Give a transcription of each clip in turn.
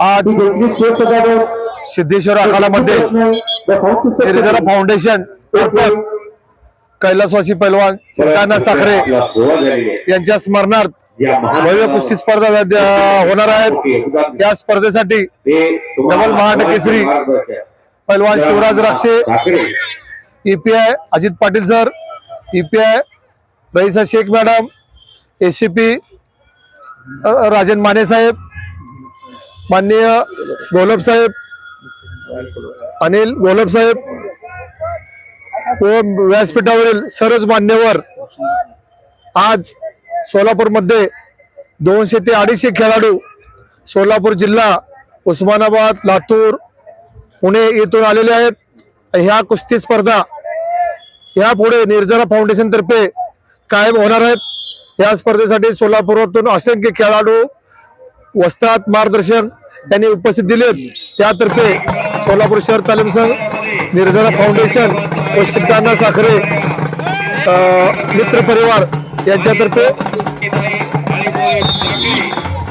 आज सिद्धेश्वर आखाडामध्ये निर्जरा फाउंडेशन कैलासवासी पैलवान श्रीकांत साखरे यांच्या स्मरणार्थ भव्य कुस्ती स्पर्धा होणार आहेत. या स्पर्धेसाठी डबल महाड केसरी पैलवान Shivraj Rakshe API Ajit Patil sir API Raisa Shaikh madam ACP Rajan Mane साहेब माननीय गोलबसाहेब अनिल गोलबसाहेब व व्यासपीठावरील सर्वच मान्यवर आज सोलापूरमध्ये दोनशे ते अडीचशे खेळाडू सोलापूर जिल्हा उस्मानाबाद लातूर पुणे येथून आलेले आहेत. ह्या कुस्ती स्पर्धा यापुढे निर्जरा फाउंडेशनतर्फे कायम होणार आहेत. या स्पर्धेसाठी सोलापुरातून असंख्य खेळाडू वस्तात मार्गदर्शक त्यांनी उपस्थित दिले. त्यातर्फे सोलापूर शहर तालीम संघ निर्जरा फाउंडेशन व सिद्धांना साखरे अं, मित्र परिवार यांच्यातर्फे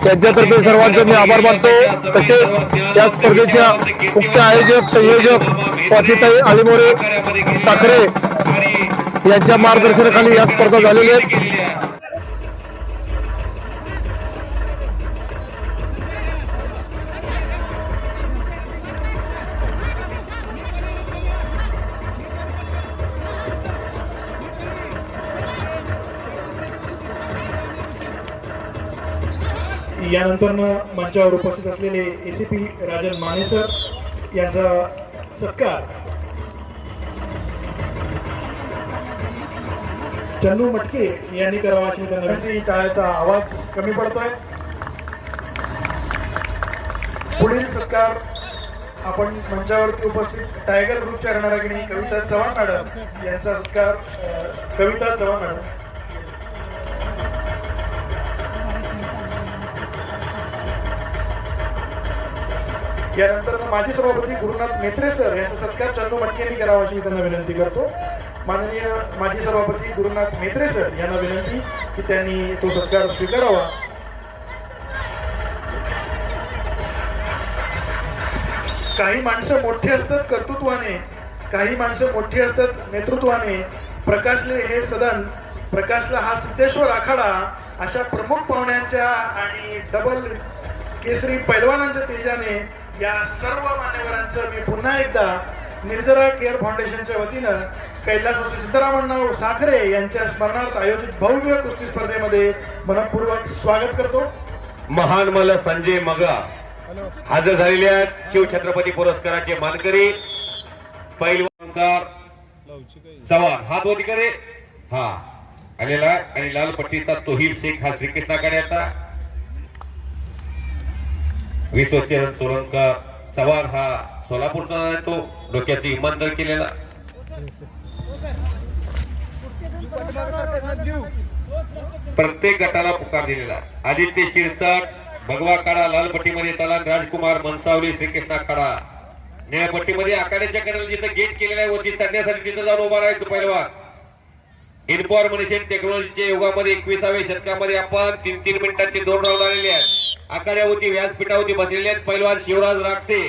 त्यांच्यातर्फे सर्वांचे मी आभार मानतो. तसेच या स्पर्धेच्या मुख्य आयोजक संयोजक स्वातीताई आलिमोरे साखरे यांच्या मार्गदर्शनाखाली या स्पर्धा झालेल्या आहेत. यानंतर मंचावर उपस्थित असलेले एसीपी राजन माने सर यांचा सत्कार. चन्नू मटके यांनी करावा अशी त्यांना विनंती. टाळ्याचा आवाज कमी पडतोय. पुढील सत्कार आपण मंचावरती उपस्थित टायगर ग्रुपच्या रणरागिणी कविता चव्हाण मॅडम यांचा सत्कार कविता चव्हाण मॅडम. यानंतर माजी सभापती गुरुनाथ मेत्रे सर यांचा सत्कार चंदू मटके यांनी करावा अशी त्यांना विनंती करतो. माननीय माजी सभापती गुरुनाथ मेत्रे सर यांना विनंती की त्यांनी तो सत्कार स्वीकारावा. काही माणसं मोठी असतात कर्तृत्वाने काही माणसं मोठी असतात नेतृत्वाने. प्रकाशले हे सदन प्रकाशला हा सिद्धेश्वर आखाडा अशा प्रमुख पाहुण्यांच्या आणि डबल केसरी पैलवानांच्या तेजाने या सर्व मान्यवरांचं मी पुन्हा एकदा निर्जरा केअर फाउंडेशनच्या वतीनं कैलास सीतारामण्णा साखरे यांच्या स्मरणार्थ आयोजित भव्य कुस्ती स्पर्धेमध्ये मनपूर्वक स्वागत करतो. महान मल संजय मगा. हजर झालेल्या शिवछत्रपती पुरस्काराचे मानकरी पैलवानकार चव्हाण. हात वरती करे. हा. आलेला आणि लाल पट्टीचा तोहीब शेख हा श्रीकृष्णाकड्याचा विश्वचरण सोलंका चव्हाण हा सोलापूरचा आहे तो डोक्याची इमानदार केलेला. प्रत्येक गटाला पुकार दिलेला. आदित्य शिरसाट भगवा काढा लाल पट्टीमध्ये चला राजकुमार मनसावली श्रीकृष्णा काढा निळ्या पट्टीमध्ये आखाड्याच्या कडेला जिथं गेट केलेला आहे वरती चढण्यासाठी तिथं जाऊन उभा राहायचं पहिलवान इन्फॉर्मेशन टेक्नॉलॉजीच्या युगामध्ये एकविसाव्या शतकामध्ये आपण तीन तीन मिनिटांचे दोन राऊंड आलेले आहेत आखाड्यावरती व्यासपीठावरती बसलेले आहेत पैलवान शिवराज राक्षे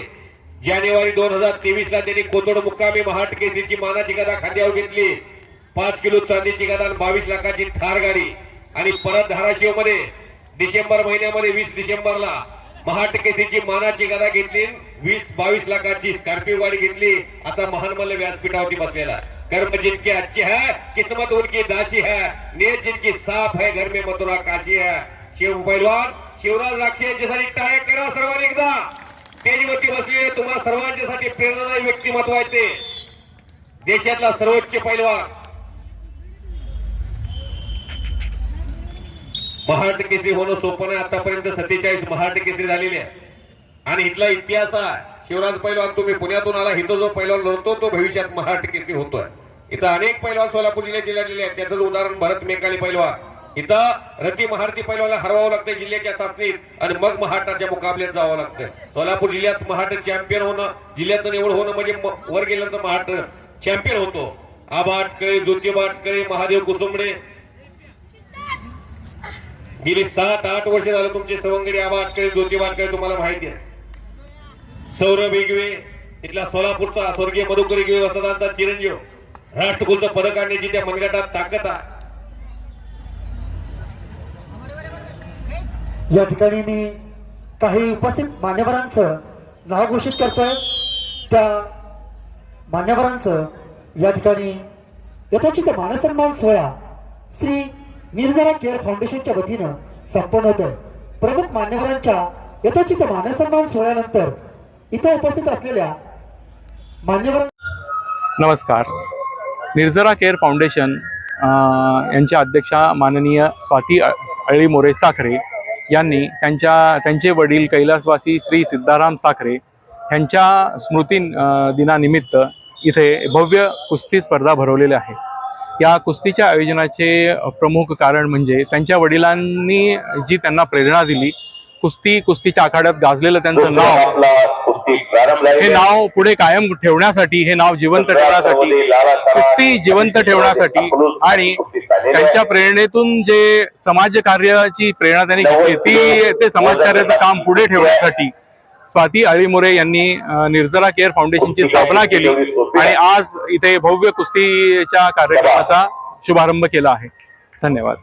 जानेवारी दोन हजार तेवीस ला त्यांनी कोतोड मुक्कामी महाट केसरीची मानाची गदा खांद्यावर घेतली. पाच किलो चांदीची गदा आणि बावीस लाखाची थार गाडी. आणि परत धाराशिवमध्ये डिसेंबर महिन्यामध्ये वीस डिसेंबरला महाट केसरीची मानाची गदा घेतली. वीस बावीस लाखाची स्कॉर्पिओ गाडी घेतली. असा महान मल्ल व्यासपीठावरती बसलेला कर्म जिनके अच्छे है किस्मत उनकी दासी है. ने जिनकी साफ है घर में मथुरा काशी है. शिव पैलवान शिवराज राक्षे यांच्यासाठी टाळ्या करा सर्वांनी एकदा. तेजवती बसले तुम्हा सर्वांच्यासाठी प्रेरणादायी व्यक्तिमत्व आहे ते. देशातला सर्वोच्च पैलवान. महाराष्ट्र केसरी होणं सोपं नाही आतापर्यंत सत्तेचाळीस महाराष्ट्र केसरी झालेले आहे. आणि इथला इतिहास आहे. शिवराज पैलवान तुम्ही पुण्यातून आला हिंदू जो पैलवान लढतो तो भविष्यात महाराष्ट्र केसरी होतोय. इथं अनेक पैलवान सोलापूर जिल्ह्यात जिल्ह्यात आहेत. त्याचं उदाहरण भरत मेकाली पैलवान. इथं रती महारती पैलवानला हरवावं लागतं जिल्ह्याच्या चाचणीत. आणि मग महाराष्ट्राच्या मुकाबल्यात जावं लागतं सोलापूर जिल्ह्यात महाराष्ट्र चॅम्पियन होणं जिल्ह्यात निवड होणं म्हणजे वर गेल्यानंतर महाराष्ट्र चॅम्पियन होतो. आबा अटकळे ज्योतिबा अटकळे महादेव कुसुंबडे गेली सात आठ वर्ष झालं तुमचे सवंगडी आबा अटकळे ज्योतिबा अटकळे तुम्हाला माहिती आहे. सौरभ इगवे इथला सोलापूरचा स्वर्गीय मधुकर इगवे वसतांचा चिरंजीव. राष्ट्रकुलचं पदक आणण्याची त्या मनगटात ताकद आहे. या ठिकाणी मी काही उपस्थित मान्यवरांचं नाव घोषित करतोय. त्या मान्यवरांचं या ठिकाणी यथोचित मानसन्मान सोहळा श्री निर्जरा केअर फाउंडेशनच्या वतीनं संपन्न होतोय. प्रमुख मान्यवरांच्या यथोचित मानसन्मान सोहळ्यानंतर इथं उपस्थित असलेल्या मान्यवरां नमस्कार. निर्जरा केअर फाउंडेशन यांच्या अध्यक्षा माननीय स्वाती अळी मोरे साखरे यांनी त्यांच्या त्यांचे वडील कैलासवासी श्री सिद्धाराम साखरे यांच्या स्मृती दिनानिमित्त इथे भव्य कुस्ती स्पर्धा भरवलेल्या आहे या कुस्तीच्या आयोजनाचे प्रमुख कारण म्हणजे त्यांच्या वडिलांनी जी त्यांना प्रेरणा दिली कुस्ती कुस्तीच्या आखाड्यात गाजलेलं त्यांचं नाव हे नाव पुढे कायम ठेवण्यासाठी हे नाव जिवंत ठेवण्यासाठी कुस्ती जिवंत ठेवण्यासाठी आणि त्यांच्या प्रेरणेतून जे समाजकार्याची प्रेरणा त्यांनी घेतली ती ते समाजकार्याचं काम पुढे ठेवण्यासाठी स्वाती आळीमोरे यांनी निर्जरा केअर फाउंडेशनची स्थापना केली. आणि आज इथे भव्य कुस्तीच्या कार्यक्रमाचा शुभारंभ केला आहे. धन्यवाद.